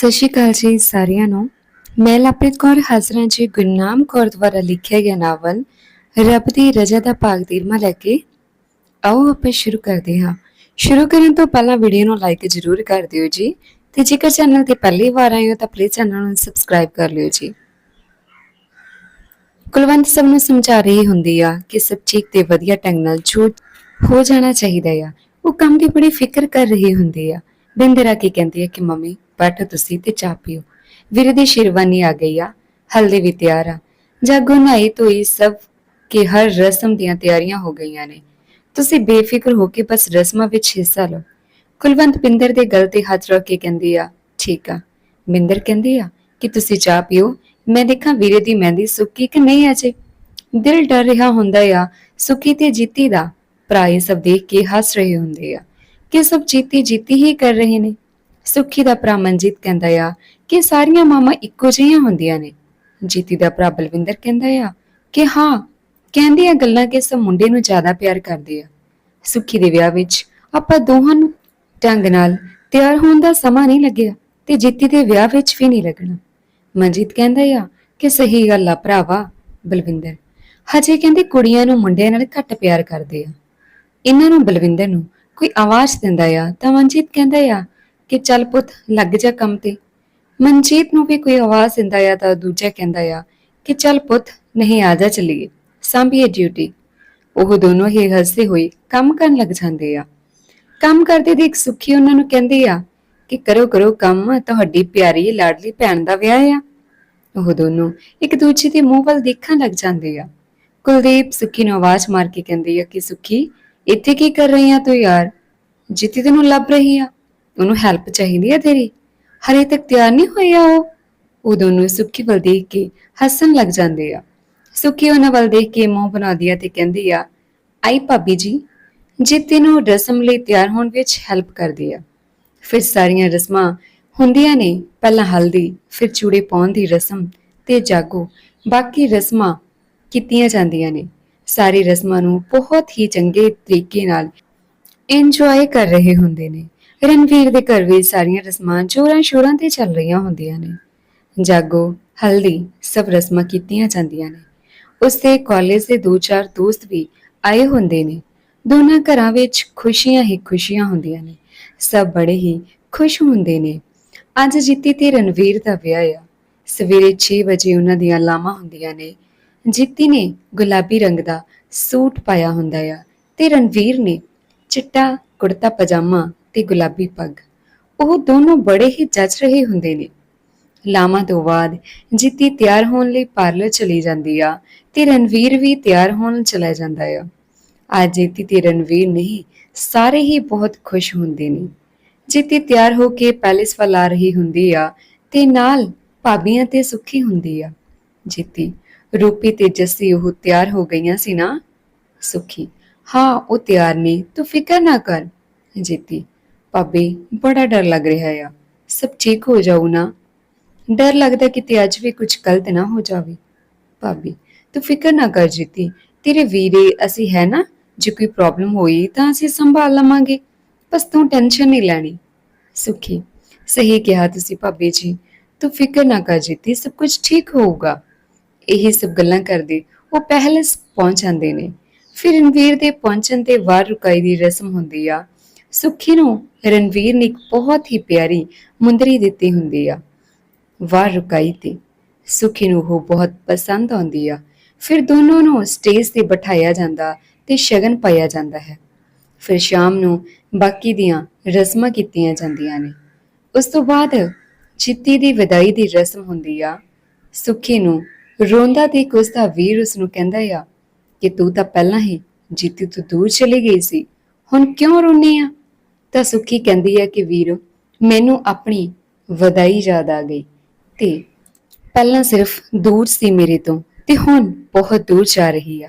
ਸਤਿ ਸ਼੍ਰੀ ਅਕਾਲ ਜੀ ਸਾਰਿਆਂ ਨੂੰ। ਮੈਂ ਲਵਪ੍ਰੀਤ ਕੌਰ, ਹਾਜ਼ਰਾਂ ਜੀ ਗੁਰਨਾਮ ਕੌਰ ਦੁਆਰਾ ਲਿਖਿਆ ਗਿਆ ਨਾਵਲ, ਰੱਬ ਦੀ ਰਜ਼ਾ ਦਾ ਭਾਗ ਤੀਰਮਾ ਲੈ ਕੇ। ਆਓ ਆਪਾਂ ਸ਼ੁਰੂ ਕਰਦੇ ਹਾਂ। ਸ਼ੁਰੂ ਕਰਨ ਤੋਂ ਪਹਿਲਾਂ ਵੀਡੀਓ ਨੂੰ ਲਾਈਕ ਜ਼ਰੂਰ ਕਰ ਦਿਓ ਜੀ। ਤੇ ਜੇਕਰ ਚੈਨਲ ਤੇ ਪਹਿਲੀ ਵਾਰ ਆਏ ਹੋ ਤਾਂ ਪਲੀਜ਼ ਚੈਨਲ ਨੂੰ ਸਬਸਕ੍ਰਾਈਬ ਕਰ ਲਿਓ ਜੀ। ਕੁਲਵੰਤ ਸਭ ਨੂੰ ਸਮਝਾ ਰਹੀ ਹੁੰਦੀ ਆ ਕਿ ਸਭ ਠੀਕ ਤੇ ਵਧੀਆ ਢੰਗ ਨਾਲ ਝੂਠ ਹੋ ਜਾਣਾ ਚਾਹੀਦਾ ਆ। ਉਹ ਕੰਮ ਦੀ ਬੜੀ ਫਿਕਰ ਕਰ ਰਹੀ ਹੁੰਦੀ ਆ। ਬਿੰਦਰਾ ਕੀ ਕਹਿੰਦੀ ਹੈ ਕਿ ਮੰਮੀ ਬੈਠੋ ਤੁਸੀਂ ਤੇ ਚਾਹ ਪੀਓ। ਵੀਰੇ ਦੀ ਸ਼ਿਰਵਾਨੀ ਆ ਗਈ ਆ। ਹਲਦੀ ਵੀ ਤਿਆਰ ਆ। ਜਾਗੋ ਨਹਾਈ ਧੋਈ ਸਭ ਕਿ ਹਰ ਰਸਮ ਦੀਆਂ ਤਿਆਰੀਆਂ ਹੋ ਗਈਆਂ ਨੇ। ਤੁਸੀਂ ਬੇਫਿਕਰ ਹੋ ਕੇ ਬਸ ਰਸਮਾਂ ਵਿੱਚ ਹਿੱਸਾ ਲਓ। ਕੁਲਵੰਤ ਬਿੰਦਰ ਦੇ ਗਲ ਤੇ ਹੱਥ ਰੱਖ ਕੇ ਕਹਿੰਦੀ ਆ, ਠੀਕ ਆ। ਮਿੰਦਰ ਕਹਿੰਦੀ ਆ, ਕਿ ਤੁਸੀਂ ਚਾਹ ਪੀਓ। ਮੈਂ ਦੇਖਾਂ ਵੀਰੇ ਦੀ ਮਹਿੰਦੀ ਸੁੱਕੀ ਕਿ ਨਹੀਂ ਅਜੇ? ਦਿਲ ਡਰ ਰਿਹਾ ਹੁੰਦਾ ਆ, ਸੁੱਕੀ ਤੇ ਜੀਤੀ ਦਾ। ਭਰਾ ਇਹ ਸਭ ਦੇਖ ਕੇ ਹੱਸ ਰਹੇ ਹੁੰਦੇ ਆ। ਕਿ ਸਭ ਜੀਤੀ ਜੀਤੀ ਹੀ ਕਰ ਰਹੇ ਨੇ। ਸੁੱਖੀ ਦਾ ਭਰਾ ਮਨਜੀਤ ਕਹਿੰਦਾ ਆ ਕਿ ਸਾਰੀਆਂ ਮਾਮਾ ਇੱਕੋ ਜਿਹੀਆਂ ਹੁੰਦੀਆਂ ਨੇ। ਜੀਤੀ ਦਾ ਭਰਾ ਬਲਵਿੰਦਰ ਕਹਿੰਦਾ ਆ ਕਿ ਹਾਂ ਕਹਿੰਦੀਆਂ ਗੱਲਾਂ ਕਿ ਸਭ ਮੁੰਡੇ ਨੂੰ ਜ਼ਿਆਦਾ ਪਿਆਰ ਕਰਦੇ ਆ। ਸੁੱਖੀ ਦੇ ਵਿਆਹ ਵਿੱਚ ਆਪਾਂ ਦੋਹਾਂ ਨੂੰ ਢੰਗ ਨਾਲ ਤਿਆਰ ਹੋਣ ਦਾ ਸਮਾਂ ਨਹੀਂ ਲੱਗਿਆ ਤੇ ਜੀਤੀ ਦੇ ਵਿਆਹ ਵਿੱਚ ਵੀ ਨਹੀਂ ਲੱਗਣਾ। ਮਨਜੀਤ ਕਹਿੰਦਾ ਆ ਕਿ ਸਹੀ ਗੱਲ ਆ ਭਰਾਵਾ ਬਲਵਿੰਦਰ, ਹਜੇ ਕਹਿੰਦੇ ਕੁੜੀਆਂ ਨੂੰ ਮੁੰਡਿਆਂ ਨਾਲ ਘੱਟ ਪਿਆਰ ਕਰਦੇ ਆ। ਇਹਨਾਂ ਨੂੰ ਬਲਵਿੰਦਰ ਨੂੰ ਕੋਈ ਆਵਾਜ਼ ਦਿੰਦਾ ਆ ਤਾਂ ਮਨਜੀਤ ਕਹਿੰਦਾ ਆ ਕਿ ਚੱਲ ਪੁੱਤ, ਲੱਗ ਜਾ ਕੰਮ ਤੇ। ਮਨਜੀਤ ਨੂੰ ਵੀ ਕੋਈ ਆਵਾਜ਼ ਦਿੰਦਾ ਆ ਤਾਂ ਦੂਜਾ ਕਹਿੰਦਾ ਆ ਕਿ ਚੱਲ ਪੁੱਤ, ਨਹੀਂ ਆ ਜਾ ਚੱਲੀਏ, ਸਾਂਭੀਏ ਡਿਊਟੀ ਉਹ ਦੋਨੋਂ ਹੀ ਹੱਸਦੇ ਹੋਏ ਕੰਮ ਕਰਨ ਲੱਗ ਜਾਂਦੇ ਆ। ਕੰਮ ਕਰਦੇ ਦੇਖ ਸੁਖੀ ਉਹਨਾਂ ਨੂੰ ਕਹਿੰਦੀ ਆ ਕਿ ਕਰੋ ਕਰੋ ਕੰਮ, ਤੁਹਾਡੀ ਪਿਆਰੀ, ਲਾਡਲੀ ਭੈਣ ਦਾ ਵਿਆਹ ਆ। ਉਹ ਦੋਨੋਂ ਇੱਕ ਦੂਜੇ ਦੇ ਮੂੰਹ ਵੱਲ ਦੇਖਣ ਲੱਗ ਜਾਂਦੇ ਆ। ਕੁਲਦੀਪ ਸੁਖੀ ਨੂੰ ਆਵਾਜ਼ ਮਾਰ ਕੇ ਕਹਿੰਦੀ ਆ ਕਿ ਸੁਖੀ, ਇੱਥੇ ਕੀ ਕਰ ਰਹੀ ਆ ਤੂੰ ਯਾਰ? ਜਿੱਤੀ ਤੈਨੂੰ ਲੱਭ ਰਹੀ ਆ। ਉਹਨੂੰ ਹੈਲਪ ਚਾਹੀਦੀ ਆ ਤੇਰੀ। ਹਰੇ ਤੱਕ ਤਿਆਰ ਨਹੀਂ ਹੋਈ ਆ ਉਹ। ਉਹ ਦੋਨੋਂ ਸੁਖੀ ਵੱਲ ਦੇਖ ਕੇ ਹੱਸਣ ਲੱਗ ਜਾਂਦੇ ਆ। ਸੁਖੀ ਉਹਨਾਂ ਵੱਲ ਦੇਖ ਕੇ ਮੂੰਹ ਬਣਾਉਂਦੀ ਆ ਤੇ ਕਹਿੰਦੀ ਆ, ਆਈ ਭਾਬੀ ਜੀ ਜਿੱਤੀ ਨੂੰ ਰਸਮ ਲਈ ਤਿਆਰ ਹੋਣ ਵਿੱਚ ਹੈਲਪ ਕਰਦੀ ਆ, ਫਿਰ ਸਾਰੀਆਂ ਰਸਮਾਂ ਹੁੰਦੀਆਂ ਨੇ। ਪਹਿਲਾਂ ਹਲਦੀ, ਫਿਰ ਚੂੜੇ ਪਾਉਣ ਦੀ ਰਸਮ ਤੇ ਜਾਗੋ। ਬਾਕੀ ਰਸਮਾਂ ਕੀਤੀਆਂ ਜਾਂਦੀਆਂ ਨੇ। ਸਾਰੀ ਰਸਮਾਂ ਨੂੰ ਬਹੁਤ ਹੀ ਚੰਗੇ ਤਰੀਕੇ ਨਾਲ ਇੰਜੋਏ ਕਰ ਰਹੇ ਹੁੰਦੇ ਨੇ। ਰਣਵੀਰ ਦੇ ਘਰ ਵਿੱਚ ਸਾਰੀਆਂ ਰਸਮਾਂ ਜੋਰਾਂ ਸ਼ੋਰਾਂ ਤੇ ਚੱਲ ਰਹੀਆਂ ਹੁੰਦੀਆਂ ਨੇ। ਜਾਗੋ, ਹਲਦੀ ਸਭ ਰਸਮਾਂ ਕੀਤੀਆਂ ਜਾਂਦੀਆਂ ਨੇ। ਉਸਦੇ ਕਾਲਜ ਦੇ ਦੋ ਚਾਰ ਦੋਸਤ ਵੀ ਆਏ ਹੁੰਦੇ ਨੇ। ਦੋਨਾਂ ਘਰਾਂ ਵਿੱਚ ਖੁਸ਼ੀਆਂ ਹੀ ਖੁਸ਼ੀਆਂ ਹੁੰਦੀਆਂ ਨੇ। ਸਭ ਬੜੇ ਹੀ ਖੁਸ਼ ਹੁੰਦੇ ਨੇ। ਅੱਜ ਜਿੱਤੀ ਤੇ ਰਣਵੀਰ ਦਾ ਵਿਆਹ ਆ। ਸਵੇਰੇ 6 ਵਜੇ ਉਹਨਾਂ ਦੀਆਂ ਲਾਵਾਂ ਹੁੰਦੀਆਂ ਨੇ। ਜਿੱਤੀ ਨੇ ਗੁਲਾਬੀ ਰੰਗ ਦਾ ਸੂਟ ਪਾਇਆ ਹੁੰਦਾ ਆ ਤੇ ਰਣਵੀਰ ਨੇ ਚਿੱਟਾ ਕੁੜਤਾ ਪਜਾਮਾ ਤੇ ਗੁਲਾਬੀ ਪੱਗ। ਉਹ ਦੋਨੋਂ ਬੜੇ ਹੀ ਜੱਜ ਰਹੇ ਹੁੰਦੇ ਨੇ। ਲਾਵਾਂ ਤੋਂ ਬਾਅਦ ਜੀਤੀ ਤਿਆਰ ਹੋਣ ਲਈ ਪਾਰਲਰ ਚਲੀ ਜਾਂਦੀ ਆ ਤੇ ਰਣਵੀਰ ਵੀ ਤਿਆਰ ਹੋਣ ਚਲਾ ਜਾਂਦਾ ਆ। ਅੱਜ ਜੀਤੀ ਤੇ ਰਣਵੀਰ ਨਹੀਂ, ਸਾਰੇ ਹੀ ਬਹੁਤ ਖੁਸ਼ ਹੁੰਦੇ ਨੇ। ਜੀਤੀ ਤਿਆਰ ਹੋ ਕੇ ਪੈਲੇਸ ਵੱਲ ਆ ਰਹੀ ਹੁੰਦੀ ਆ ਤੇ ਨਾਲ ਭਾਬੀਆਂ ਤੇ ਸੁੱਖੀ ਹੁੰਦੀ ਆ। ਜੀਤੀ, ਰੂਪੀ ਤੇ ਜੱਸੀ ਉਹ ਤਿਆਰ ਹੋ ਗਈਆਂ ਸੀ ਨਾ? ਸੁੱਖੀ, ਹਾਂ, ਉਹ ਤਿਆਰ ਨੇ, ਤੂੰ ਫਿਕਰ ਨਾ ਕਰ। ਜੀਤੀ ਭਾਬੀ, ਬੜਾ ਡਰ ਲੱਗ ਰਿਹਾ ਆ। ਸਭ ਠੀਕ ਹੋ ਜਾਊ ਨਾ? ਡਰ ਲੱਗਦਾ ਕਿਤੇ ਅੱਜ ਵੀ ਕੁਝ ਗਲਤ ਨਾ ਹੋ ਜਾਵੇ। ਭਾਬੀ, ਤੂੰ ਫਿਕਰ ਨਾ ਕਰ ਜੀਤੀ। ਤੇਰੇ ਵੀਰੇ ਅਸੀਂ ਹੈ ਨਾ? ਜੇ ਕੋਈ ਪ੍ਰੋਬਲਮ ਹੋਈ ਤਾਂ ਅਸੀਂ ਸੰਭਾਲ ਲਵਾਂਗੇ। ਬਸ ਤੂੰ ਟੈਨਸ਼ਨ ਨਹੀਂ ਲੈਣੀ। ਸੁਖੀ, ਸਹੀ ਕਿਹਾ ਤੁਸੀਂ ਭਾਬੀ ਜੀ। ਤੂੰ ਫਿਕਰ ਨਾ ਕਰ ਜੀਤੀ, ਸਭ ਕੁਝ ਠੀਕ ਹੋਊਗਾ। ਇਹ ਸਭ ਗੱਲਾਂ ਕਰਦੇ ਉਹ ਪਹਿਲਸ ਪਹੁੰਚ ਜਾਂਦੇ ਨੇ। ਫਿਰ ਰਣਵੀਰ ਦੇ ਪਹੁੰਚਣ ਤੇ ਵਾਰ ਰੁਕਾਈ ਦੀ ਰਸਮ ਹੁੰਦੀ ਆ। ਸੁਖੀ ਨੂੰ ਰਣਵੀਰ ਨੇ ਇੱਕ ਬਹੁਤ ਹੀ ਪਿਆਰੀ ਮੁੰਦਰੀ ਦਿੱਤੀ ਹੁੰਦੀ ਆ। ਵਾਰ ਰੁਕਾਈ ਤੇ ਸੁਖੀ ਨੂੰ ਉਹ ਬਹੁਤ ਪਸੰਦ ਆਉਂਦੀ ਆ। ਫਿਰ ਦੋਨੋਂ ਨੂੰ ਸਟੇਜ ਤੇ ਬਿਠਾਇਆ ਜਾਂਦਾ ਤੇ ਸ਼ਗਨ ਪਾਇਆ ਜਾਂਦਾ ਹੈ। ਫਿਰ ਸ਼ਾਮ ਨੂੰ ਬਾਕੀ ਦੀਆਂ ਰਸਮਾਂ ਕੀਤੀਆਂ ਜਾਂਦੀਆਂ ਨੇ। ਉਸ ਤੋਂ ਬਾਅਦ ਚਿੱਤੀ ਦੀ ਵਿਦਾਈ ਦੀ ਰਸਮ ਹੁੰਦੀ ਆ। ਸੁਖੀ ਨੂੰ ਰੋਂਦਾ ਤੇ ਉਸਦਾ ਵੀਰ ਉਸ ਨੂੰ ਕਹਿੰਦਾ ਆ ਕਿ ਤੂੰ ਤਾਂ ਪਹਿਲਾਂ ਹੀ ਜੀਤੀ ਤੋਂ ਦੂਰ ਚਲੀ ਗਈ ਸੀ। ਹੁਣ ਕਿਉਂ ਰੋਨੀ ਆ? ਤਾਂ ਸੁੱਖੀ ਕਹਿੰਦੀ ਆ ਕਿ ਵੀਰ, ਮੈਨੂੰ ਆਪਣੀ ਵਧਾਈ ਯਾਦ ਆ ਗਈ ਤੇ ਪਹਿਲਾਂ ਸਿਰਫ ਦੂਰ ਸੀ ਮੇਰੇ ਤੋਂ ਤੇ ਹੁਣ ਬਹੁਤ ਦੂਰ ਜਾ ਰਹੀ ਆ।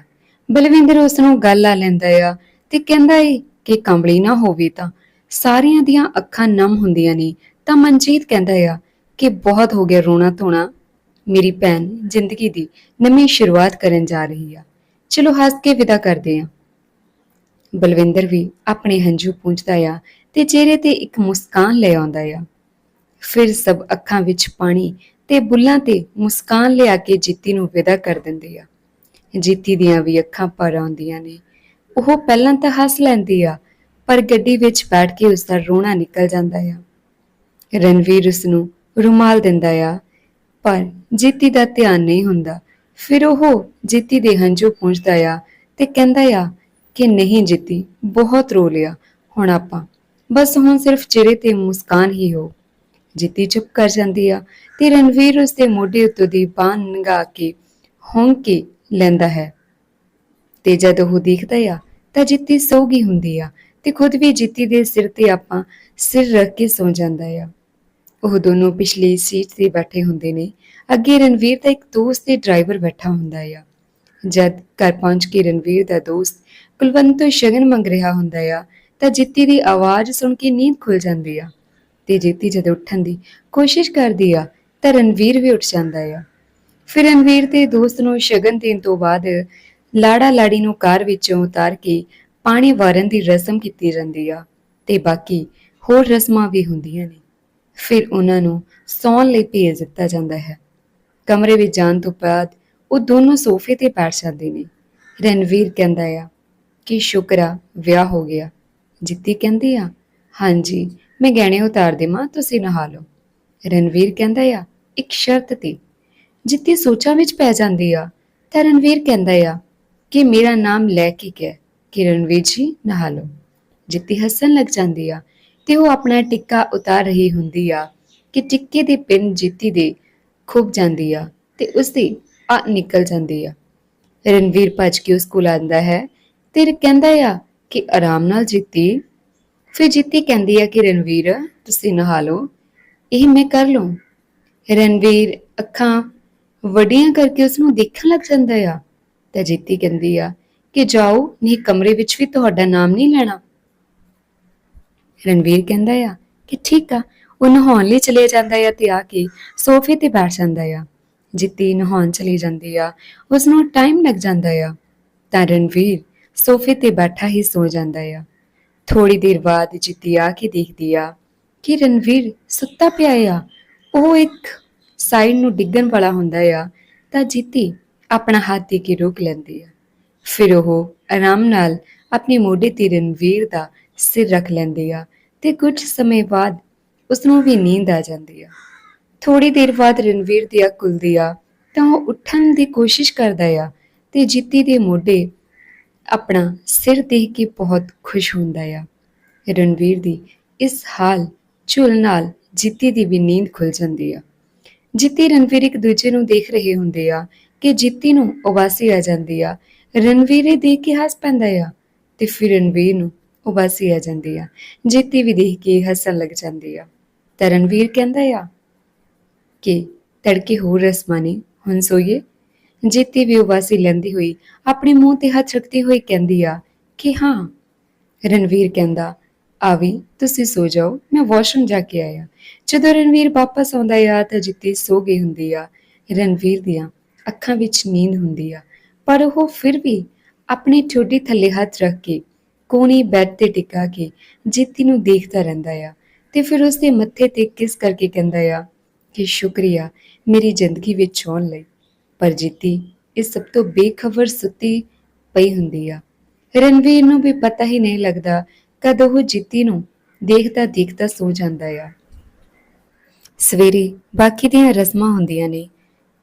ਬਲਵਿੰਦਰ ਉਸ ਨੂੰ ਗੱਲ ਆ ਲੈਂਦਾ ਆ ਤੇ ਕਹਿੰਦਾ ਏ ਕਿ ਕੰਬਲੀ ਨਾ ਹੋਵੇ ਤਾਂ ਸਾਰਿਆਂ ਦੀਆਂ ਅੱਖਾਂ ਨਮ ਹੁੰਦੀਆਂ ਨੇ। ਤਾਂ ਮਨਜੀਤ ਕਹਿੰਦਾ ਆ ਕਿ ਬਹੁਤ ਹੋ ਗਿਆ ਰੋਣਾ ਧੋਣਾ ਮੇਰੀ ਭੈਣ ਜ਼ਿੰਦਗੀ ਦੀ ਨਵੀਂ ਸ਼ੁਰੂਆਤ ਕਰਨ ਜਾ ਰਹੀ ਆ। ਚਲੋ ਹੱਸ ਕੇ ਵਿਦਾ ਕਰਦੇ ਆ। ਬਲਵਿੰਦਰ ਵੀ ਆਪਣੇ ਹੰਝੂ ਪੂੰਝਦਾ ਆ ਤੇ ਚਿਹਰੇ ਤੇ ਇੱਕ ਮੁਸਕਾਨ ਲੈ ਆਉਂਦਾ ਆ। ਫਿਰ ਸਭ ਅੱਖਾਂ ਵਿੱਚ ਪਾਣੀ ਤੇ ਬੁੱਲਾਂ ਤੇ ਮੁਸਕਾਨ ਲਿਆ ਕੇ ਜੀਤੀ ਨੂੰ ਵਿਦਾ ਕਰ ਦਿੰਦੇ ਆ। ਜੀਤੀ ਦੀਆਂ ਵੀ ਅੱਖਾਂ ਭਰ ਆਉਂਦੀਆਂ ਨੇ। ਉਹ ਪਹਿਲਾਂ ਤਾਂ ਹੱਸ ਲੈਂਦੀ ਆ, ਪਰ ਗੱਡੀ ਵਿੱਚ ਬੈਠ ਕੇ ਉਸ ਦਾ ਰੋਣਾ ਨਿਕਲ ਜਾਂਦਾ ਆ। ਰਣਵੀਰ ਉਸ ਨੂੰ ਰੁਮਾਲ ਦਿੰਦਾ ਆ, ਪਰ ਜੀਤੀ ਦਾ ਧਿਆਨ ਨਹੀਂ ਹੁੰਦਾ। ਫਿਰ ਉਹ ਜੀਤੀ ਦੇ ਹੰਝੂ ਪੂੰਝਦਾ ਆ ਤੇ ਕਹਿੰਦਾ ਆ ਕਿ ਨਹੀਂ ਜਿੱਤੀ, ਬਹੁਤ ਰੋ ਲਿਆ। ਹੁਣ ਆਪਾਂ ਬਸ ਹੁਣ ਸਿਰਫ ਚਿਹਰੇ ਤੇ ਮੁਸਕਾਨ ਹੀ ਹੋ। ਜਿੱਤੀ ਚੁੱਪ ਕਰ ਜਾਂਦੀ ਆ ਤੇ ਰਣਵੀਰ ਉਸਦੇ ਮੋਢੇ ਉੱਤੇ ਦੀ ਬਾਂਹ ਨੰਗਾ ਕੇ ਹੌਂਕ ਕੇ ਲੈਂਦਾ ਹੈ। ਤੇ ਜਦ ਉਹ ਦੇਖਦਾ ਆ ਤਾਂ ਜਿੱਤੀ ਸੌ ਗਈ ਹੁੰਦੀ ਆ ਤੇ ਖੁਦ ਵੀ ਜਿੱਤੀ ਦੇ ਸਿਰ ਤੇ ਆਪਾਂ ਸਿਰ ਰੱਖ ਕੇ ਸੌ ਜਾਂਦਾ ਆ। ਉਹ ਦੋਨੋਂ ਪਿਛਲੀ ਸੀਟ ਤੇ ਬੈਠੇ ਹੁੰਦੇ ਨੇ। ਅੱਗੇ ਰਣਵੀਰ ਦਾ ਇੱਕ ਦੋਸਤ ਤੇ ਡਰਾਈਵਰ ਬੈਠਾ ਹੁੰਦਾ ਆ। ਜਦ ਘਰ ਪਹੁੰਚ ਕੇ ਰਣਵੀਰ ਦਾ ਦੋਸਤ ਕੁਲਵੰਤ ਤੋਂ ਸ਼ਗਨ ਮੰਗ ਰਿਹਾ ਹੁੰਦਾ ਆ, ਤਾਂ ਜਿੱਤੀ ਦੀ ਆਵਾਜ਼ ਸੁਣ ਕੇ ਨੀਂਦ ਖੁੱਲ ਜਾਂਦੀ ਆ। ਤੇ ਜਿੱਤੀ ਜਦ ਉੱਠਣ ਦੀ ਕੋਸ਼ਿਸ਼ ਕਰਦੀ ਆ, ਤਾਂ ਰਣਵੀਰ ਵੀ ਉੱਠ ਜਾਂਦਾ ਆ। ਫਿਰ ਰਣਵੀਰ ਦੇ ਦੋਸਤ ਨੂੰ ਸ਼ਗਨ ਦੇਣ ਤੋਂ ਬਾਅਦ ਲਾੜਾ ਲਾੜੀ ਨੂੰ ਕਾਰ ਵਿੱਚੋਂ ਉਤਾਰ ਕੇ ਪਾਣੀ ਵਾਰਨ ਦੀ ਰਸਮ ਕੀਤੀ ਜਾਂਦੀ ਆ, ਤੇ ਬਾਕੀ ਹੋਰ ਰਸਮਾਂ ਵੀ ਹੁੰਦੀਆਂ ਨੇ। ਫਿਰ ਉਹਨਾਂ ਨੂੰ ਸੌਣ ਲਈ ਭੇਜ ਦਿੱਤਾ ਜਾਂਦਾ ਹੈ। ਕਮਰੇ ਵਿੱਚ ਜਾਣ ਤੋਂ ਬਾਅਦ ਉਹ ਦੋਨੋਂ ਸੋਫੇ ਤੇ ਬੈਠ ਜਾਂਦੇ ਨੇ। ਰਣਵੀਰ ਕਹਿੰਦਾ ਆ ਕਿ ਸ਼ੁਕਰ ਆ, ਵਿਆਹ ਹੋ ਗਿਆ। ਜਿੱਤੀ ਕਹਿੰਦੀ ਆ, ਹਾਂਜੀ, ਮੈਂ ਗਹਿਣੇ ਉਤਾਰ ਦੇਵਾਂ, ਤੁਸੀਂ ਨਹਾ ਲਓ। ਰਣਵੀਰ ਕਹਿੰਦਾ ਆ, ਇੱਕ ਸ਼ਰਤ ਤੇ। ਜਿੱਤੀ ਸੋਚਾਂ ਵਿੱਚ ਪੈ ਜਾਂਦੀ ਆ, ਤਾਂ ਰਣਵੀਰ ਕਹਿੰਦਾ ਆ ਕਿ ਮੇਰਾ ਨਾਮ ਲੈ ਕੇ ਕਹਿ ਕਿ ਰਣਵੀਰ ਜੀ, ਨਹਾ ਲਓ। ਜਿੱਤੀ ਹੱਸਣ ਲੱਗ ਜਾਂਦੀ ਆ ਤੇ ਉਹ ਆਪਣਾ ਟਿੱਕਾ ਉਤਾਰ ਰਹੀ ਹੁੰਦੀ ਆ ਕਿ ਟਿੱਕੇ ਦੀ ਪਿੰਨ ਜਿੱਤੀ ਦੇ ਖੁੱਬ ਜਾਂਦੀ ਆ ਤੇ ਉਸ ਦੀ ਆ ਨਿਕਲ ਜਾਂਦੀ ਆ। ਰਣਵੀਰ ਭੱਜ ਕੇ ਉਸ ਕੋਲ ਆਂਦਾ ਹੈ ਤੇ ਕਹਿੰਦਾ ਆ ਕਿ ਆਰਾਮ ਨਾਲ ਜਿੱਤੀ। ਫਿਰ ਜਿੱਤੀ ਕਹਿੰਦੀ ਆ ਕਿ ਰਣਵੀਰ, ਤੁਸੀਂ ਨਹਾ ਲਓ, ਇਹ ਮੈਂ ਕਰ ਲਵਾਂ ਰਣਵੀਰ ਅੱਖਾਂ ਵੱਡੀਆਂ ਕਰਕੇ ਉਸ ਨੂੰ ਦੇਖਣ ਲੱਗ ਜਾਂਦਾ ਆ ਤਾਂ ਜੀਤੀ ਕਹਿੰਦੀ ਆ ਕਿ ਜਾਓ, ਨਹੀਂ ਕਮਰੇ ਵਿੱਚ ਵੀ ਤੁਹਾਡਾ ਨਾਮ ਨਹੀਂ ਲੈਣਾ। ਰਣਵੀਰ ਕਹਿੰਦਾ ਆ ਕਿ ਠੀਕ ਆ, ਉਹ ਨਹਾਉਣ ਲਈ ਚਲੇ ਜਾਂਦਾ ਆ ਤੇ ਆ ਕੇ ਸੋਫੇ ਤੇ ਬੈਠ ਜਾਂਦਾ ਆ। ਜਿੱਤੀ ਨਹਾਉਣ ਚਲੀ ਜਾਂਦੀ ਆ, ਉਸ ਨੂੰ ਟਾਈਮ ਲੱਗ ਜਾਂਦਾ ਆ। ਤਾਂ ਰਣਵੀਰ ਸੋਫੇ ਤੇ ਬੈਠਾ ਹੀ ਸੋ ਜਾਂਦਾ ਆ। ਥੋੜੀ ਦੇਰ ਬਾਅਦ ਜਿੱਤੀ ਆ ਕੇ ਦੇਖਦੀ ਆ ਕਿ ਰਣਵੀਰ ਸੁੱਤਾ ਪਿਆ ਆ। ਉਹ ਇੱਕ ਸਾਈਡ ਨੂੰ ਡਿੱਗਣ ਵਾਲਾ ਹੁੰਦਾ ਆ, ਤਾਂ ਜਿੱਤੀ ਆਪਣਾ ਹੱਥ ਦੇ ਕੇ ਰੋਕ ਲੈਂਦੀ ਆ। ਫਿਰ ਉਹ ਆਰਾਮ ਨਾਲ ਆਪਣੇ ਮੋਢੇ ਤੇ ਰਣਵੀਰ ਦਾ ਸਿਰ ਰੱਖ ਲੈਂਦੀ ਆ ਤੇ ਕੁਝ ਸਮੇਂ ਬਾਅਦ ਉਸ ਨੂੰ ਵੀ ਨੀਂਦ ਆ ਜਾਂਦੀ ਆ। ਥੋੜੀ ਦੇਰ ਬਾਅਦ ਰਣਵੀਰ ਦੀ ਅੱਖ ਖੁੱਲਦੀ ਆ, ਤਾਂ ਉਹ ਉੱਠਣ ਦੀ ਕੋਸ਼ਿਸ਼ ਕਰਦਾ ਆ ਤੇ ਜਿੱਤੀ ਦੇ ਮੋਢੇ ਆਪਣਾ ਸਿਰ ਦੇਖ ਕੇ ਬਹੁਤ ਖੁਸ਼ ਹੁੰਦਾ ਆ। ਰਣਵੀਰ ਦੀ ਇਸ ਹਾਲ ਝੁਲ ਨਾਲ ਜਿੱਤੀ ਦੀ ਵੀ ਨੀਂਦ ਖੁੱਲ ਜਾਂਦੀ ਆ। ਜਿੱਤੀ, ਰਣਵੀਰ ਇੱਕ ਦੂਜੇ ਨੂੰ ਦੇਖ ਰਹੇ ਹੁੰਦੇ ਆ ਕਿ ਜਿੱਤੀ ਨੂੰ ਉਬਾਸੀ ਆ ਜਾਂਦੀ ਆ। ਰਣਵੀਰ ਇਹ ਦੇਖ ਕੇ ਹੱਸ ਪੈਂਦਾ ਆ ਤੇ ਫਿਰ ਰਣਵੀਰ ਨੂੰ ਉਬਾਸੀ ਆ ਜਾਂਦੀ ਆ। ਜਿੱਤੀ ਵੀ ਦੇਖ ਕੇ ਹੱਸਣ ਲੱਗ ਜਾਂਦੀ ਆ। ਤਾਂ ਰਣਵੀਰ ਕਹਿੰਦਾ ਆ ਕਿ ਤੜਕੇ ਹੋਰ ਰਸਮਾਂ ਨੇ ਹੁਣ ਸੋਈਏ। ਜੀਤੀ ਵੀ ਉਬਾਸੀ ਲੈਂਦੀ ਹੋਈ ਆਪਣੇ ਮੂੰਹ ਤੇ ਹੱਥ ਰੱਖਦੀ ਹੋਈ ਕਹਿੰਦੀ ਆ ਕਿ ਹਾਂ। ਰਣਵੀਰ ਕਹਿੰਦਾ, ਆਵੀ, ਤੁਸੀਂ ਸੋ ਜਾਓ। ਮੈਂ ਵਾਸ਼ਰੂਮ ਜਾ ਕੇ ਆਇਆ। ਜਦੋਂ ਰਣਵੀਰ ਵਾਪਸ ਆਉਂਦਾ ਆ ਤਾਂ ਜਿੱਤੀ ਸੋ ਗਈ ਹੁੰਦੀ ਆ। ਰਣਵੀਰ ਦੀਆਂ ਅੱਖਾਂ ਵਿੱਚ ਨੀਂਦ ਹੁੰਦੀ ਆ। ਪਰ ਉਹ ਫਿਰ ਵੀ ਆਪਣੀ ਠੋਡੀ ਥੱਲੇ ਹੱਥ ਰੱਖ ਕੇ ਕੋਣੀ ਬੈੱਡ ਤੇ ਟਿਕਾ ਕੇ ਜਿੱਤੀ ਨੂੰ ਦੇਖਦਾ ਰਹਿੰਦਾ ਆ ਤੇ ਫਿਰ ਉਸਦੇ ਮੱਥੇ ਤੇ ਕਿਸ ਕਰਕੇ ਕਹਿੰਦਾ ਆ ਕਿ ਸ਼ੁਕਰੀਆ ਮੇਰੀ ਜ਼ਿੰਦਗੀ ਵਿੱਚ ਆਉਣ ਲਈ। ਪਰ ਜਿੱਤੀ ਇਸ ਸਭ ਤੋਂ ਬੇਖਬਰ ਸੁੱਤੀ ਪਈ ਹੁੰਦੀ ਆ। ਰਣਵੀਰ ਨੂੰ ਵੀ ਪਤਾ ਹੀ ਨਹੀਂ ਲੱਗਦਾ ਕਦ ਉਹ ਜੀਤੀ ਨੂੰ ਦੇਖਦਾ ਦੇਖਦਾ ਸੋ ਜਾਂਦਾ ਆ। ਸਵੇਰੇ ਬਾਕੀ ਦੀਆਂ ਰਸਮਾਂ ਹੁੰਦੀਆਂ ਨੇ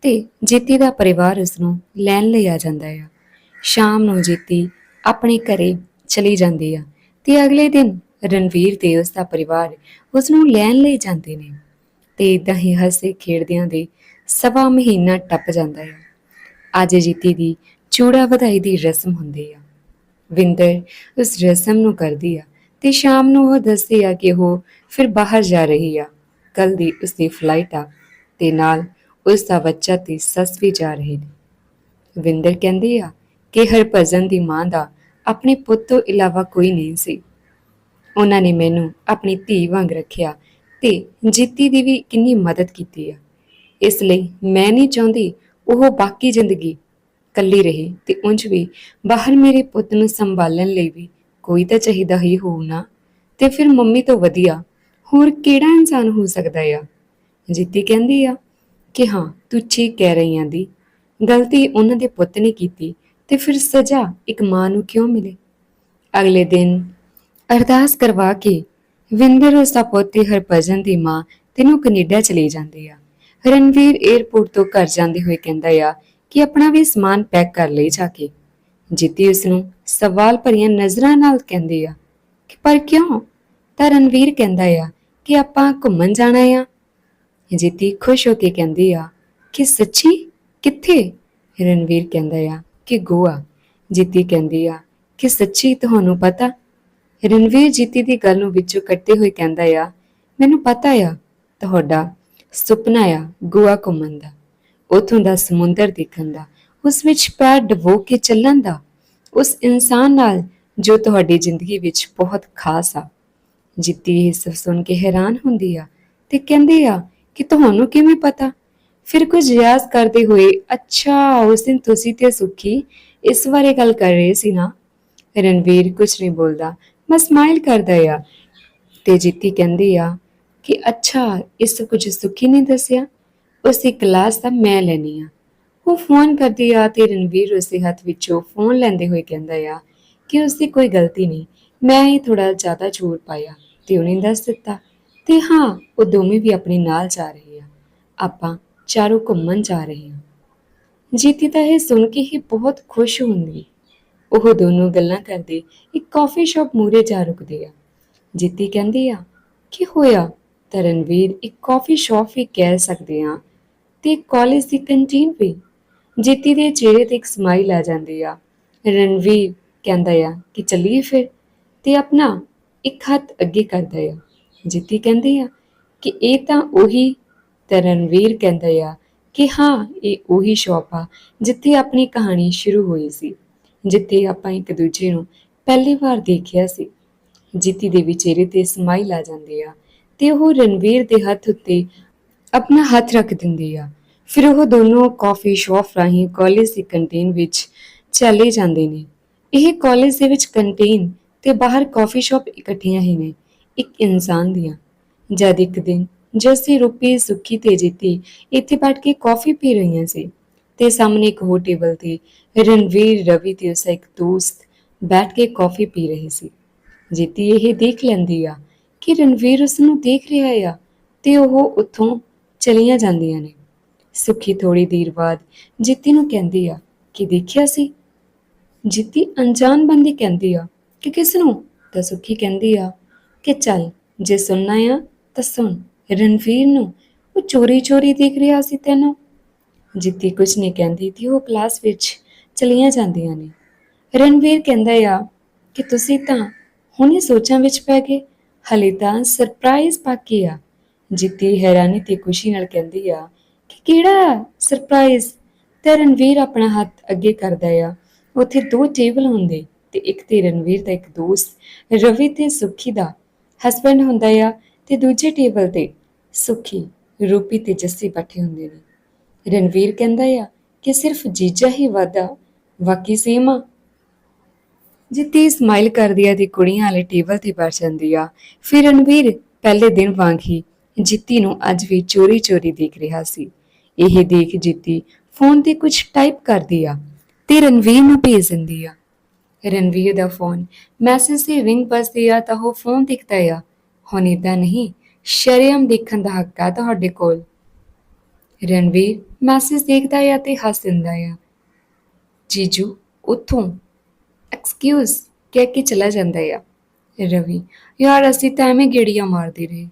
ਤੇ ਜੀਤੀ ਦਾ ਪਰਿਵਾਰ ਉਸ ਨੂੰ ਲੈਣ ਲਈ ਆ ਜਾਂਦਾ ਆ। ਸ਼ਾਮ ਨੂੰ ਜੀਤੀ ਆਪਣੇ ਘਰੇ ਚਲੀ ਜਾਂਦੀ ਆ ਤੇ ਅਗਲੇ ਦਿਨ ਰਣਵੀਰ ਤੇ ਉਸ ਦਾ ਪਰਿਵਾਰ ਉਸ ਨੂੰ ਲੈਣ ਲਈ ਜਾਂਦੇ ਨੇ। ਤੇ ਇਦਾਂ ਹੀ ਹੱਸੇ ਖੇਡਦਿਆਂ ਦੇ ਸਵਾ ਮਹੀਨਾ ਟੱਪ ਜਾਂਦਾ ਆ। ਅੱਜ ਜੀਤੀ ਦੀ ਚੂੜਾ ਵਧਾਈ ਦੀ ਰਸਮ ਹੁੰਦੀ ਆ। ਵਿੰਦਰ ਉਸ ਰਸਮ ਨੂੰ ਕਰਦੀ ਆ ਤੇ ਸ਼ਾਮ ਨੂੰ ਉਹ ਦੱਸਦੀ ਆ ਕਿ ਉਹ ਫਿਰ ਬਾਹਰ ਜਾ ਰਹੀ ਆ। ਕੱਲ ਦੀ ਉਸ ਦੀ ਫਲਾਈਟ ਆ ਤੇ ਨਾਲ ਉਸ ਦਾ ਬੱਚਾ ਤੇ ਸੱਸ ਵੀ ਜਾ ਰਹੇ ਨੇ। ਵਿੰਦਰ ਕਹਿੰਦੀ ਆ ਕਿ ਹਰਭਜਨ ਦੀ ਮਾਂ ਦਾ ਆਪਣੇ ਪੁੱਤ ਤੋਂ ਇਲਾਵਾ ਕੋਈ ਨਹੀਂ ਸੀ। ਉਹਨਾਂ ਨੇ ਮੈਨੂੰ ਆਪਣੀ ਧੀ ਵਾਂਗ ਰੱਖਿਆ ਤੇ ਜੀਤੀ ਦੀ ਵੀ ਕਿੰਨੀ ਮਦਦ ਕੀਤੀ ਆ। ਇਸ ਲਈ ਮੈਂ ਨਹੀਂ ਚਾਹੁੰਦੀ ਉਹ ਬਾਕੀ ਜ਼ਿੰਦਗੀ ਕੱਲੀ ਰਹੇ ਤੇ ਉਂਝ ਵੀ ਬਾਹਰ ਮੇਰੇ ਪੁੱਤ ਨੂੰ ਸੰਭਾਲਣ ਲਈ ਵੀ ਕੋਈ ਤਾਂ ਚਾਹੀਦਾ ਹੀ ਹੋਊ ਤੇ ਫਿਰ ਮੰਮੀ ਤੋਂ ਵਧੀਆ ਹੋਰ ਕਿਹੜਾ ਇਨਸਾਨ ਹੋ ਸਕਦਾ ਆ? ਜੀਤੀ ਕਹਿੰਦੀ ਆ ਕਿ ਹਾਂ, ਤੂੰ ਠੀਕ ਕਹਿ ਰਹੀ ਆਂ ਦੀ। ਗਲਤੀ ਉਹਨਾਂ ਦੇ ਪੁੱਤ ਨੇ ਕੀਤੀ ਤੇ ਫਿਰ ਸਜ਼ਾ ਇੱਕ ਮਾਂ ਨੂੰ ਕਿਉਂ ਮਿਲੇ? ਅਗਲੇ ਦਿਨ ਅਰਦਾਸ ਕਰਵਾ ਕੇ ਵਿੰਦਰ ਉਸ ਦਾ ਪੁੱਤ ਹਰਭਜਨ ਦੀ ਮਾਂ ਤੈਨੂੰ ਕੈਨੇਡਾ ਚਲੇ ਜਾਂਦੀ ਆ। ਰਣਵੀਰ 에ਅਰਪੋਰਟ ਤੋਂ ਘਰ ਜਾਂਦੇ ਹੋਏ ਕਹਿੰਦਾ ਆ ਕਿ ਆਪਣਾ ਵੀ ਸਮਾਨ ਪੈਕ ਕਰ ਲਈ ਜਾ ਕੇ। ਜਿੱਤੀ ਉਸ ਨੂੰ ਸਵਾਲ ਭਰੀਆਂ ਨਜ਼ਰਾਂ ਨਾਲ ਕਹਿੰਦੀ ਆ ਕਿ ਪਰ ਕਿਉਂ? ਤਾਂ ਰਣਵੀਰ ਕਹਿੰਦਾ ਆ ਕਿ ਆਪਾਂ ਘੁੰਮਣ ਜਾਣਾ ਆ। ਜਿੱਤੀ ਖੁਸ਼ ਹੋ ਕੇ ਕਹਿੰਦੀ ਆ ਕਿ ਸੱਚੀ? ਕਿੱਥੇ? ਰਣਵੀਰ ਕਹਿੰਦਾ ਆ ਕਿ ਗੋਆ। ਜਿੱਤੀ ਕਹਿੰਦੀ ਆ ਕਿ ਸੱਚੀ ਤੁਹਾਨੂੰ ਪਤਾ ਰਣਵੀਰ ਜਿੱਤੀ ਦੀ ਗੱਲ ਨੂੰ ਵਿੱਚੋਂ ਕੱਟਦੇ ਹੋਏ ਕਹਿੰਦਾ ਆ, ਮੈਨੂੰ ਪਤਾ ਆ, ਤੁਹਾਡਾ ਸੁਪਨਾ ਆ ਗੋਆ ਘੁੰਮਣ ਦਾ, ਉਥੋਂ ਦਾ ਸਮੁੰਦਰ ਦੇਖਣ ਦਾ, ਉਸ ਵਿੱਚ ਪੈਰ ਡਬੋ ਕੇ ਚੱਲਣ ਦਾ, ਉਸ ਇਨਸਾਨ ਨਾਲ ਜੋ ਤੁਹਾਡੀ ਜ਼ਿੰਦਗੀ ਵਿੱਚ ਬਹੁਤ ਖਾਸ ਆ। ਜਿੱਤੀ ਇਹ ਸਭ ਸੁਣ ਕੇ ਹੈਰਾਨ ਹੁੰਦੀ ਆ ਤੇ ਕਹਿੰਦੀ ਆ ਕਿ ਤੁਹਾਨੂੰ ਕਿਵੇਂ ਪਤਾ? ਫਿਰ ਕੁਝ ਰਿਆਜ਼ ਕਰਦੇ ਹੋਏ, ਅੱਛਾ, ਉਸ ਦਿਨ ਤੁਸੀਂ ਤੇ ਸੁਖੀ ਇਸ ਬਾਰੇ ਗੱਲ ਕਰ ਰਹੇ ਸੀ ਨਾ? ਰਣਵੀਰ ਕੁਝ ਨਹੀਂ ਬੋਲਦਾ ਮੈਂ ਸਮਾਈਲ ਕਰਦਾ ਆ। ਤੇ ਜੀਤੀ ਕਹਿੰਦੀ ਆ ਕਿ ਅੱਛਾ, ਇਸ ਕੁਝ ਸੁਖੀ ਨੇ ਦੱਸਿਆ। ਉਸੇ ਕਲਾਸ ਦਾ ਮੈਂ ਲੈਣੀ ਆ। ਉਹ ਫੋਨ ਕਰਦੀ ਆ ਤੇ ਰਣਵੀਰ ਉਸੇ ਹੱਥ ਵਿੱਚੋਂ ਫੋਨ ਲੈਂਦੇ ਹੋਏ ਕਹਿੰਦਾ ਆ ਕਿ ਉਸਦੀ ਕੋਈ ਗਲਤੀ ਨਹੀਂ। ਮੈਂ ਹੀ ਥੋੜਾ ਜ਼ਿਆਦਾ ਜ਼ੋਰ ਪਾਇਆ ਤੇ ਉਹਨੇ ਦੱਸ ਦਿੱਤਾ। ਤੇ ਹਾਂ, ਉਹ ਦੋਵੇਂ ਵੀ ਆਪਣੇ ਨਾਲ ਜਾ ਰਹੇ ਆ। ਆਪਾਂ ਚਾਰੋਂ ਘੁੰਮਣ ਜਾ ਰਹੇ ਹਾਂ ਜੀਤੀ ਤਾਂ ਇਹ ਸੁਣ ਕੇ ਹੀ ਬਹੁਤ ਖੁਸ਼ ਹੁੰਦੀ। ਉਹ ਦੋਨੋਂ ਗੱਲਾਂ ਕਰਦੇ ਇੱਕ ਕਾਫੀ ਸ਼ਾਪ ਮੂਰੇ ਜਾ ਰੁਕਦੇ ਆ। ਜਿੱਤੀ ਕਹਿੰਦੀ ਆ, ਕੀ ਹੋਇਆ? ਤਰਨਵੀਰ ਇੱਕ ਕਾਫੀ ਸ਼ਾਪ ਵੀ ਕਹਿ ਸਕਦੇ ਆ ਤੇ ਕਾਲਜ ਦੀ ਕੰਟੀਨ ਵੀ? ਜੀਤੀ ਦੇ ਚਿਹਰੇ ਤੇ ਇੱਕ ਸਮਾਈਲ ਆ ਜਾਂਦੀ ਆ। ਰਣਵੀਰ ਕਹਿੰਦਾ ਆ ਕਿ ਚੱਲੀਏ ਫਿਰ ਤੇ ਆਪਣਾ ਇੱਕ ਹੱਥ ਅੱਗੇ ਕਰਦਾ ਆ। ਜਿੱਤੀ ਕਹਿੰਦੀ ਆ ਕਿ ਇਹ ਤਾਂ ਉਹੀ ਤਾਂ ਰਣਵੀਰ ਕਹਿੰਦਾ ਆ ਕਿ ਹਾਂ, ਇਹ ਉਹੀ ਸ਼ੌਪ ਆ ਜਿੱਥੇ ਆਪਣੀ ਕਹਾਣੀ ਸ਼ੁਰੂ ਹੋਈ ਸੀ। ਜਿੱਥੇ ਆਪਾਂ ਇੱਕ ਦੂਜੇ ਨੂੰ ਪਹਿਲੀ ਵਾਰ ਦੇਖਿਆ ਸੀ। ਜੀਤੀ ਦੇ ਵਿਚੇਰੇ ਤੇ ਸਮਾਈਲ ਆ ਜਾਂਦੀ ਆ ਤੇ ਉਹ ਰਣਵੀਰ ਦੇ ਹੱਥ ਉੱਤੇ ਆਪਣਾ ਹੱਥ ਰੱਖ ਦਿੰਦੀ ਆ। ਫਿਰ ਉਹ ਦੋਨੋਂ ਕਾਫੀ ਸ਼ਾਪ ਰਾਹੀਂ ਕਾਲਜ ਦੀ ਕੰਟੀਨ ਵਿੱਚ ਚਲੇ ਜਾਂਦੇ ਨੇ। ਇਹ ਕਾਲਜ ਦੇ ਵਿੱਚ ਕੰਟੀਨ ਤੇ ਬਾਹਰ ਕਾਫੀ ਸ਼ਾਪ ਇਕੱਠੀਆਂ ਹੀ ਨੇ, ਇੱਕ ਇਨਸਾਨ ਦੀਆਂ। ਜਦ ਇੱਕ ਦਿਨ ਜਸੀ, ਰੂਪੀ, ਸੁੱਖੀ ਤੇ ਜੀਤੀ ਇੱਥੇ ਬੈਠ ਕੇ ਕਾਫੀ ਪੀ ਰਹੀਆਂ ਸੀ। ਤੇ ਸਾਹਮਣੇ ਇੱਕ ਹੋਰ ਟੇਬਲ ਤੇ ਰਣਵੀਰ ਰਵੀ ਤੇ ਉਸ ਇੱਕ ਦੋਸਤ ਬੈਠ ਕੇ ਕਾਫੀ ਪੀ ਰਹੀ ਸੀ। ਜੀਤੀ ਇਹ ਦੇਖ ਲੈਂਦੀ ਆ ਕਿ ਰਣਵੀਰ ਉਸ ਨੂੰ ਦੇਖ ਰਿਹਾ ਆ ਤੇ ਉਹ ਉੱਥੋਂ ਚਲੀਆਂ ਜਾਂਦੀਆਂ ਨੇ। ਸੁੱਖੀ ਥੋੜੀ ਦੇਰ ਬਾਅਦ ਜੀਤੀ ਨੂੰ ਕਹਿੰਦੀ ਆ, ਕਿ ਦੇਖਿਆ ਸੀ? ਜੀਤੀ ਅਣਜਾਣ ਬੰਦੀ ਕਹਿੰਦੀ ਆ, ਕਿ ਕਿਸ ਨੂੰ? ਤਾਂ ਸੁੱਖੀ ਕਹਿੰਦੀ ਆ, ਕਿ ਚੱਲ, ਜੇ ਸੁਣਨਾ ਆ ਤਾਂ ਸੁਣ, ਰਣਵੀਰ ਨੂੰ ਉਹ ਚੋਰੀ ਚੋਰੀ ਦੇਖ ਰਿਹਾ ਸੀ ਤੈਨੂੰ? ਜਿੱਤੀ ਕੁਝ ਨਹੀਂ ਕਹਿੰਦੀ ਤੇ ਉਹ ਕਲਾਸ ਵਿੱਚ ਚਲੀਆਂ ਜਾਂਦੀਆਂ ਨੇ। ਰਣਵੀਰ ਕਹਿੰਦਾ ਆ ਕਿ ਤੁਸੀਂ ਤਾਂ ਹੁਣੇ ਸੋਚਾਂ ਵਿੱਚ ਪੈ ਗਏ, ਹਲੇ ਤਾਂ ਸਰਪ੍ਰਾਈਜ਼ ਬਾਕੀ ਆ। ਜਿੱਤੀ ਹੈਰਾਨੀ ਤੇ ਖੁਸ਼ੀ ਨਾਲ ਕਹਿੰਦੀ ਆ ਕਿ ਕਿਹੜਾ ਸਰਪ੍ਰਾਈਜ਼ ਤੇ ਰਣਵੀਰ ਆਪਣਾ ਹੱਥ ਅੱਗੇ ਕਰਦਾ ਆ। ਉੱਥੇ ਦੋ ਟੇਬਲ ਹੁੰਦੇ ਤੇ ਇੱਕ ਤੇ ਰਣਵੀਰ ਦਾ, ਇੱਕ ਦੋਸਤ ਰਵੀ ਤੇ ਸੁਖੀ ਦਾ। ਹਸਬੰਡ ਹੁੰਦਾ ਆ ਤੇ ਦੂਜੇ ਟੇਬਲ ਤੇ ਸੁਖੀ, ਰੂਪੀ ਤੇ ਜੱਸੀ ਬੈਠੇ ਹੁੰਦੇ ਨੇ। ਰਣਵੀਰ ਕਹਿੰਦਾ ਆ ਕਿ ਸਿਰਫ ਜੀਜਾ ਹੀ ਵਾਦਾ ਬਾਕੀ ਸੇਮ? ਆ ਜਿੱਤੀ ਸਮਾਈਲ ਕਰਦੀ ਆ ਤੇ ਕੁੜੀਆਂ ਵਾਲੇ ਟੇਬਲ ਤੇ ਬੈਠ ਜਾਂਦੀ ਆ, ਫਿਰ ਰਣਵੀਰ ਪਹਿਲੇ ਦਿਨ ਵਾਂਗ ਹੀ ਜਿੱਤੀ ਨੂੰ ਅੱਜ ਵੀ ਚੋਰੀ-ਚੋਰੀ ਦੇਖ ਰਿਹਾ ਸੀ। ਇਹ ਦੇਖ ਜਿੱਤੀ ਫੋਨ ਤੇ ਕੁਝ ਟਾਈਪ ਕਰਦੀ ਆ ਤੇ ਰਣਵੀਰ ਨੂੰ ਭੇਜ ਦਿੰਦੀ ਆ। ਰਣਵੀਰ ਦਾ ਫੋਨ ਮੈਸੇਜ 'ਤੇ ਰਿੰਗ ਵੱਜਦੀ ਆ ਤਾਂ ਉਹ ਫੋਨ ਦਿਖਦਾ ਆ। ਹੁਣ ਏਦਾਂ ਨਹੀਂ ਸ਼ਰਮ ਦੇਖਣ ਦਾ ਹੱਕ ਆ ਤੁਹਾਡੇ ਕੋਲ। ਰਣਵੀਰ ਮੈਸੇਜ ਦੇਖਦਾ ਆ ਤੇ ਹੱਸ ਦਿੰਦਾ ਆ ਜੀਜੂ ਉੱਥੋਂ ਐਕਸਕਿਊਜ਼ ਕਹਿ ਕੇ ਚਲਾ ਜਾਂਦਾ ਆ। ਰਵੀ, ਯਾਰ ਅਸੀਂ ਤਾਂ ਐਵੇਂ ਗੇੜੀਆਂ ਮਾਰਦੇ ਰਹੇ।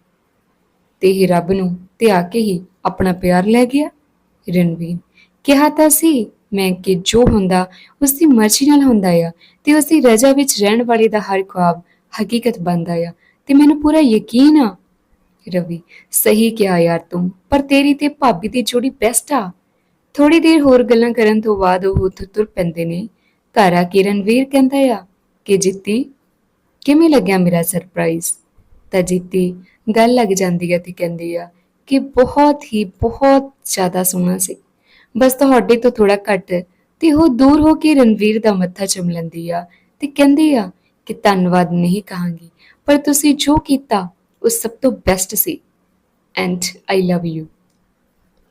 ਤੇ ਇਹ ਰੱਬ ਨੂੰ ਤੇ ਆ ਕੇ ਹੀ ਆਪਣਾ ਪਿਆਰ ਲੈ ਗਿਆ। ਰਣਵੀਰ, ਕਿਹਾ ਤਾਂ ਸੀ ਮੈਂ ਕਿ ਜੋ ਹੁੰਦਾ ਉਸ ਦੀ ਮਰਜ਼ੀ ਨਾਲ ਹੁੰਦਾ ਆ ਤੇ ਉਸ ਦੀ ਰਜ਼ਾ ਵਿੱਚ ਰਹਿਣ ਵਾਲੇ ਦਾ ਹਰ ਖੁਆਬ ਹਕੀਕਤ ਬਣਦਾ ਆ ਤੇ ਮੈਨੂੰ ਪੂਰਾ ਯਕੀਨ ਆ ਰਵੀ, ਸਹੀ ਕਿਹਾ ਯਾਰ ਤੂੰ, ਪਰ ਤੇਰੀ ਤੇ ਭਾਬੀ ਦੀ ਜੋੜੀ ਬੈਸਟ ਆ। ਥੋੜੀ ਦੇਰ ਹੋਰ ਗੱਲਾਂ ਕਰਨ ਤੋਂ ਬਾਅਦ ਉਹ ਉੱਥੋਂ ਤੁਰ ਪੈਂਦੇ ਨੇ। ਘਰ ਆ ਕੇ ਰਣਵੀਰ ਕਹਿੰਦਾ ਆ ਕਿ, ਜਿੱਤੀ, ਕਿਵੇਂ ਲੱਗਿਆ ਮੇਰਾ ਸਰਪ੍ਰਾਈਜ਼ ਤਾਂ ਜਿੱਤੀ ਗੱਲ ਲੱਗ ਜਾਂਦੀ ਹੈ ਤੇ ਕਹਿੰਦੀ ਆ ਕਿ ਬਹੁਤ ਹੀ ਬਹੁਤ ਜ਼ਿਆਦਾ ਸੋਹਣਾ ਸੀ। ਬਸ ਤੁਹਾਡੇ ਤੋਂ ਥੋੜਾ ਘੱਟ ਤੇ ਉਹ ਦੂਰ ਹੋ ਕੇ ਰਣਵੀਰ ਦਾ ਮੱਥਾ ਚੁੰਮ ਲੈਂਦੀ ਆ ਤੇ ਕਹਿੰਦੀ ਆ ਕਿ ਧੰਨਵਾਦ ਨਹੀਂ ਕਹਾਂਗੀ, ਪਰ ਤੁਸੀਂ ਜੋ ਕੀਤਾ ਉਹ ਸਭ ਤੋਂ ਬੈਸਟ ਸੀ ਐਂਡ ਆਈ ਲਵ ਯੂ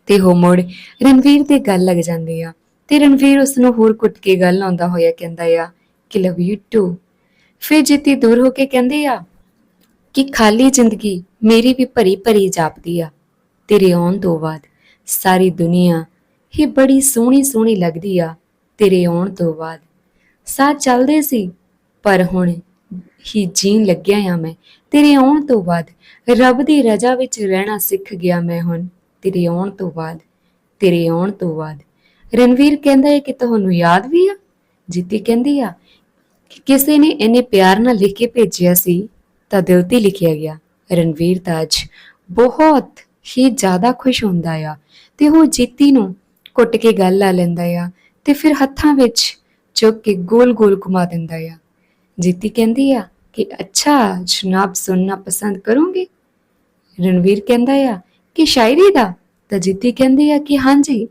ਤੇ ਉਹ ਮੁੜ ਰਣਵੀਰ ਤੇ ਗੱਲ ਲੱਗ ਜਾਂਦੀ ਆ। ਤੇ ਰਣਵੀਰ ਉਸ ਨੂੰ ਹੋਰ ਕੁੱਟ ਕੇ ਗੱਲ ਆਉਂਦਾ ਹੋਇਆ ਕਹਿੰਦਾ ਆ ਕਿ ਲਵ ਯੂ ਟੂ ਫਿਰ ਜਿੱਤੀ ਦੂਰ ਹੋ ਕੇ ਕਹਿੰਦੇ ਆ ਕਿ ਖਾਲੀ ਜ਼ਿੰਦਗੀ ਮੇਰੀ ਵੀ ਭਰੀ ਭਰੀ ਜਾਪਦੀ ਆ। ਤੇਰੇ ਆਉਣ ਤੋਂ ਬਾਅਦ ਸਾਰੀ ਦੁਨੀਆ ਹੀ ਬੜੀ ਸੋਹਣੀ ਸੋਹਣੀ ਲੱਗਦੀ ਆ। ਤੇਰੇ ਆਉਣ ਤੋਂ ਬਾਅਦ ਸਾਹ ਚੱਲਦੇ ਸੀ, ਪਰ ਹੁਣ ਹੀ ਜੀਣ ਲੱਗਿਆ ਆ ਮੈਂ। ਤੇਰੇ ਆਉਣ ਤੋਂ ਬਾਅਦ ਰੱਬ ਦੀ ਰਜ਼ਾ ਵਿੱਚ ਰਹਿਣਾ ਸਿੱਖ ਗਿਆ ਮੈਂ ਹੁਣ। ਤੇਰੇ ਆਉਣ ਤੋਂ ਬਾਅਦ, ਤੇਰੇ ਆਉਣ ਤੋਂ ਬਾਅਦ। ਰਣਵੀਰ ਕਹਿੰਦਾ ਹੈ ਕਿ ਤੁਹਾਨੂੰ ਯਾਦ ਵੀ ਆ? ਜੀਤੀ ਕਹਿੰਦੀ ਆ ਕਿ ਕਿਸੇ ਨੇ ਇਹਨੇ ਪਿਆਰ ਨਾਲ ਲਿਖ ਕੇ ਭੇਜਿਆ ਸੀ, ਤਾਂ ਦਿਲ ਤੇ ਲਿਖਿਆ ਗਿਆ। ਰਣਵੀਰ ਤਾਂ ਅੱਜ ਬਹੁਤ ਹੀ ਜ਼ਿਆਦਾ ਖੁਸ਼ ਹੁੰਦਾ ਆ ਤੇ ਉਹ ਜੀਤੀ ਨੂੰ ਕੁੱਟ ਕੇ ਗੱਲ ਲਾ ਲੈਂਦਾ ਆ ਤੇ ਫਿਰ ਹੱਥਾਂ ਵਿੱਚ ਚੁੱਕ ਕੇ ਗੋਲ-ਗੋਲ ਘੁਮਾ ਦਿੰਦਾ ਆ। ਜੀਤੀ ਕਹਿੰਦੀ ਆ ਕਿ ਅੱਛਾ, ਜਨਾਬ ਸੁਣਨਾ ਪਸੰਦ ਕਰੋਗੇ? ਰਣਵੀਰ ਕਹਿੰਦਾ ਆ ਕਿ ਸ਼ਾਇਰੀ ਦਾ? ਤਾਂ ਜਿੱਤੀ ਕਹਿੰਦੀ ਆ ਕਿ ਹਾਂਜੀ।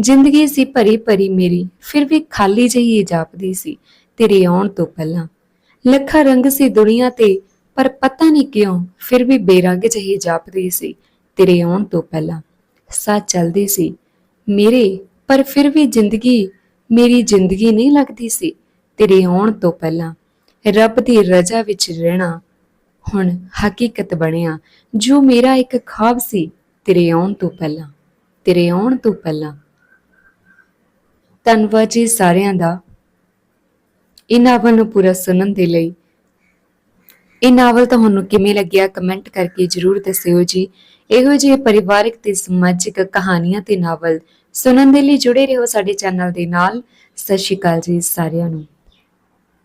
ਜ਼ਿੰਦਗੀ ਸੀ ਭਰੀ ਭਰੀ ਮੇਰੀ, ਫਿਰ ਵੀ ਖਾਲੀ ਜਿਹੀ ਜਾਪਦੀ ਸੀ, ਤੇਰੇ ਆਉਣ ਤੋਂ ਪਹਿਲਾਂ। ਲੱਖਾਂ ਰੰਗ ਸੀ ਦੁਨੀਆ ਤੇ, ਪਰ ਪਤਾ ਨਹੀਂ ਕਿਉਂ, ਫਿਰ ਵੀ ਬੇਰੰਗ ਜਿਹੀ ਜਾਪਦੀ ਸੀ, ਤੇਰੇ ਆਉਣ ਤੋਂ ਪਹਿਲਾਂ। ਸਾਹ ਚੱਲਦੀ ਸੀ, ਮੇਰੇ, ਪਰ ਫਿਰ ਵੀ ਜ਼ਿੰਦਗੀ, ਮੇਰੀ ਜ਼ਿੰਦਗੀ ਨਹੀਂ ਲੱਗਦੀ ਸੀ, ਤੇਰੇ ਆਉਣ ਤੋਂ ਪਹਿਲਾਂ। ਰੱਬ ਦੀ ਰਜ਼ਾ ਵਿੱਚ ਰਹਿਣਾ। ਹੁਣ ਹਕੀਕਤ ਬਣਿਆ, ਜੋ ਮੇਰਾ ਇੱਕ ਖਾਬ ਸੀ, ਤੇਰੇ ਆਉਣ ਤੋਂ ਪਹਿਲਾਂ, ਤੇਰੇ ਆਉਣ ਤੋਂ ਪਹਿਲਾਂ। ਧੰਨਵਾਦ ਜੀ ਸਾਰਿਆਂ ਦਾ। ਇਹ ਨਾਵਲ ਨੂੰ ਪੂਰਾ ਸੁਣਨ ਦੇ ਲਈ। ਇਹ ਨਾਵਲ ਤੁਹਾਨੂੰ ਕਿਵੇਂ ਲੱਗਿਆ ਕਮੈਂਟ ਕਰਕੇ ਜਰੂਰ ਦੱਸਿਓ ਜੀ। ਇਹੋ ਜਿਹੇ ਪਰਿਵਾਰਕ ਤੇ ਸਮਾਜਿਕ ਕਹਾਣੀਆਂ ਤੇ ਨਾਵਲ ਸੁਣਨ ਦੇ ਲਈ ਜੁੜੇ ਰਹੋ ਸਾਡੇ ਚੈਨਲ ਦੇ ਨਾਲ। ਸਤਿ ਸ਼੍ਰੀ ਅਕਾਲ ਜੀ ਸਾਰਿਆਂ ਨੂੰ।